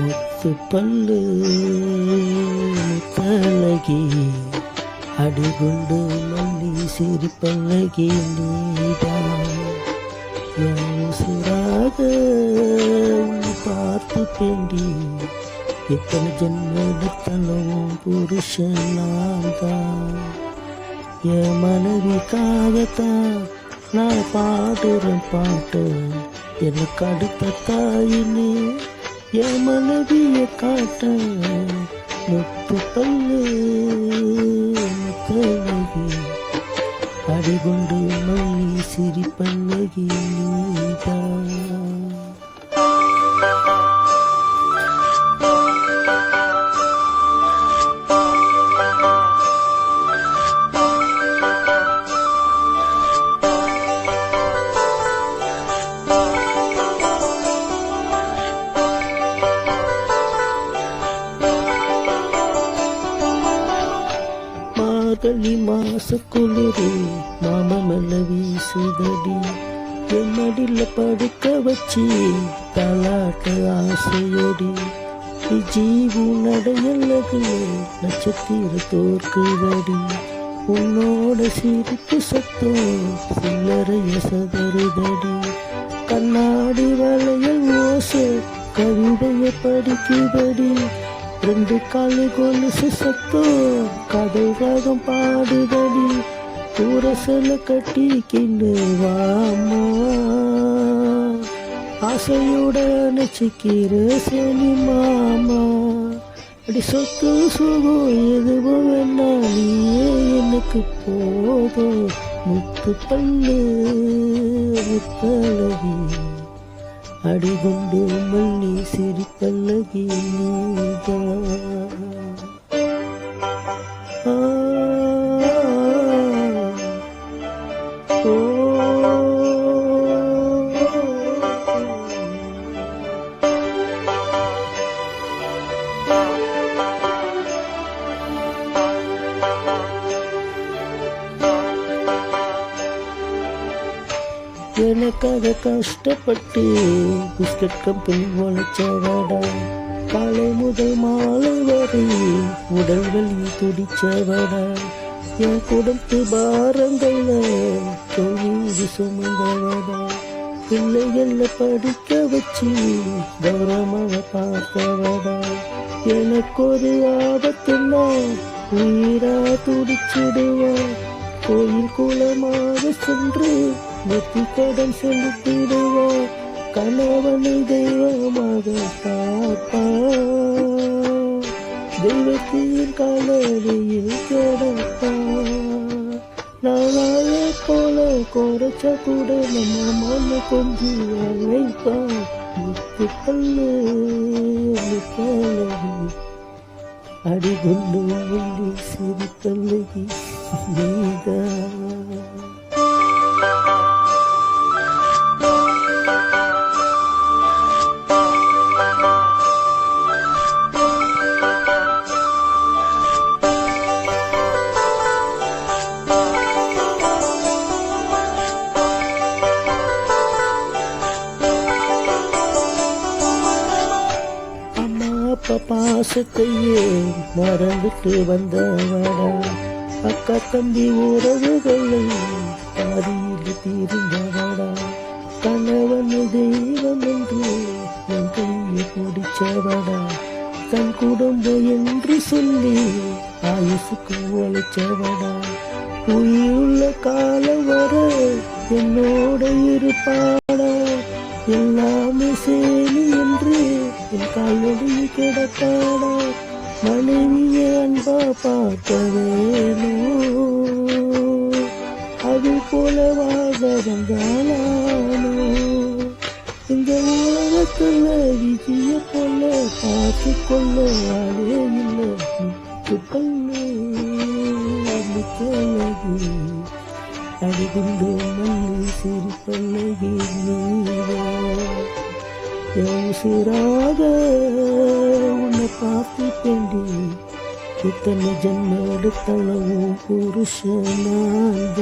முத்து பல்லு முத்தழகி அடிகுண்டு மல்லி சிரிப்பழகி நீதான் பார்த்து பெண்டி எத்தனை ஜென்மெடுத்தாலும் புருஷனாம் தான் என் மனைவிக்காகத்தான் நான் பாடுறேன் பாட்டு எனக்கு அடுத்த தாயினே என் மனைவியை காட்ட முத்து பல்லு முத்தழகி அடிகொண்டு மல்லி சிரிப்பழகி மார்கழி மாச குளிரு மாமமல்ல வீசுதடி. என் மடியில படுக்க வச்சு தலாட்ட ஆசையடி. ஜீவு நடையல்லகு நட்சத்திர தோற்குதடி. உன்னோட சிரிப்பு சத்தம் சில்லறைய சதறுதடி. கண்ணாடி வளையல் ஓசை கவிதையை படிக்குதடி. ரெண்டு காலு கொலுசு சத்தம் கடல் ராகம் பாடுதடி கூரசல கட்டிக்கிண்டு வாமா ஆசையோட நினைச்சுக்கிற சனி மாமா. அடி சொத்து சுகம் எதுவும் வேணா நீயே எனக்கு போதும். முத்து பல்லு முத்தழகி. அடிகொண்டு மல்லி சிரிப்பல்லகி நீதான் ஆ, எனக்காக கஷ்டப்பட்டு பிஸ்கட் கம்பெனி உழைச்சவடா காலை முதல் மாலை வரை உடல் வலி துடிச்சவடா. என் குடும்பத்து பாரங்கள்ல தொழில் சுமந்தவடா. பிள்ளைகள படிக்க வச்சு கௌரவமாக பார்த்தவடா. எனக்கு ஒரு ஆபத்துன்னா உயிரா துடிச்சிடுவா. கோயில் குளமாக சென்று நெத்தி கடன் செலுத்திடுவா. கணவனை தெய்வமாக பார்ப்பா. தெய்வத்தின் கலவையில் கிடப்பா. நாளாய போல குறைச்ச கூட நம்ம மன கொஞ்சம் வைப்பா. முத்து பல்லு அடிகொண்டு வெள்ளி சிரிப்பல்லகி நீதான் அப்பா பாசத்தையே மறந்துட்டு வந்தவடா அக்கா தம்பி உறவுகளை பாதியில் தீர்ந்தவடா கணவன் தெய்வம் என்று என் கையை பிடிச்சவடா தன் குடும்பம் என்று சொல்லி ஆயுசுக்கு உழைச்சவடா உயிருள்ள காலம் வர என்னோட இருப்பாடா எல்லாமே சே என் காலடி கிடப்பாடா மனைவிய அன்பா பார்க்க வேணும் அது போல வாழ வந்தாலானோ இந்த உலகத்துல விஜய கொள்ள பார்த்து கொள்ள வாழே இல்லை. பண்ணு முத்தழகி அடிகுண்டு மல்லி சிரிப்பல்லகி நீரோ சிறாக உன்னை பார்த்து பேண்டி இத்தனை ஜன்ம எடுத்தளவும் புருஷனாக.